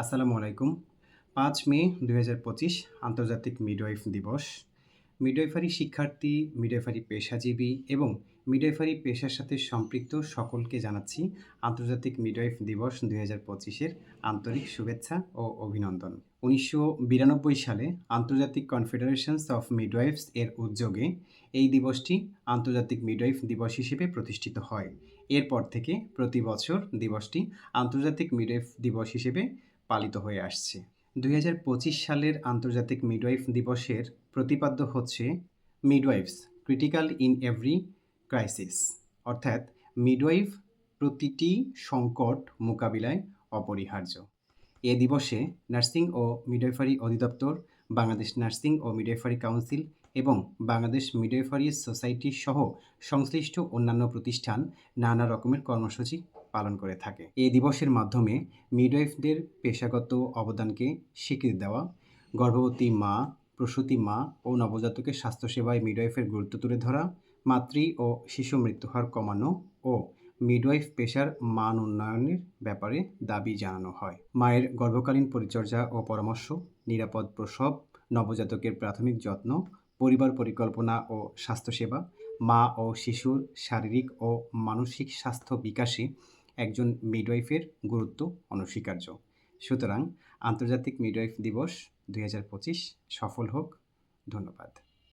আসসালামু আলাইকুম। পাঁচ মে দু পঁচিশ আন্তর্জাতিক মিডওয়াইফ দিবস। মিডওয়াইফারি শিক্ষার্থী, মিডওয়াইফারি পেশাজীবী এবং মিডওয়াইফারি পেশার সাথে সম্পৃক্ত সকলকে জানাচ্ছি আন্তর্জাতিক মিডওয়াইফ দিবস দুই হাজার পঁচিশের আন্তরিক শুভেচ্ছা ও অভিনন্দন। উনিশশো বিরানব্বই সালে আন্তর্জাতিক কনফেডারেশনস অফ মিডওয়াইফস এর উদ্যোগে এই দিবসটি আন্তর্জাতিক মিডওয়াইফ দিবস হিসেবে প্রতিষ্ঠিত হয়। এরপর থেকে প্রতি বছর দিবসটি আন্তর্জাতিক মিডওয়াইফ দিবস হিসেবে পালিত হয়ে আসছে। দু হাজার পঁচিশ সালের আন্তর্জাতিক মিডওয়াইফ দিবসের প্রতিপাদ্য হচ্ছে midwives critical in every crisis অর্থাৎ মিডওয়াইফ প্রতিটি সংকট মোকাবিলায় অপরিহার্য। এ দিবসে নার্সিং ও মিডওয়াইফারি অধিদপ্তর, বাংলাদেশ নার্সিং ও মিডওয়াইফারি কাউন্সিল এবং বাংলাদেশ মিডওয়াইফারি সোসাইটি সহ সংশ্লিষ্ট অন্যান্য প্রতিষ্ঠান নানা রকমের কর্মসূচি পালন করে থাকে। এই দিবসের মাধ্যমে মিডওয়াইফদের পেশাগত অবদানকে স্বীকৃতি দেওয়া, গর্ভবতী মা, প্রসূতি মা ও নবজাতকের স্বাস্থ্যসেবায় মিডওয়াইফের গুরুত্ব তুলে ধরা, মাতৃ ও শিশু মৃত্যুহার কমানো ও মিডওয়াইফ পেশার মান উন্নয়নের ব্যাপারে দাবি জানানো হয়। মায়ের গর্ভকালীন পরিচর্যা ও পরামর্শ, নিরাপদ প্রসব, নবজাতকের প্রাথমিক যত্ন, পরিবার পরিকল্পনা ও স্বাস্থ্যসেবা, মা ও শিশুর শারীরিক ও মানসিক স্বাস্থ্য বিকাশে একজন মিডওয়াইফের গুরুত্ব অনস্বীকার্য। সুতরাং আন্তর্জাতিক মিডওয়াইফ দিবস দু হাজার পঁচিশ সফল হোক। ধন্যবাদ।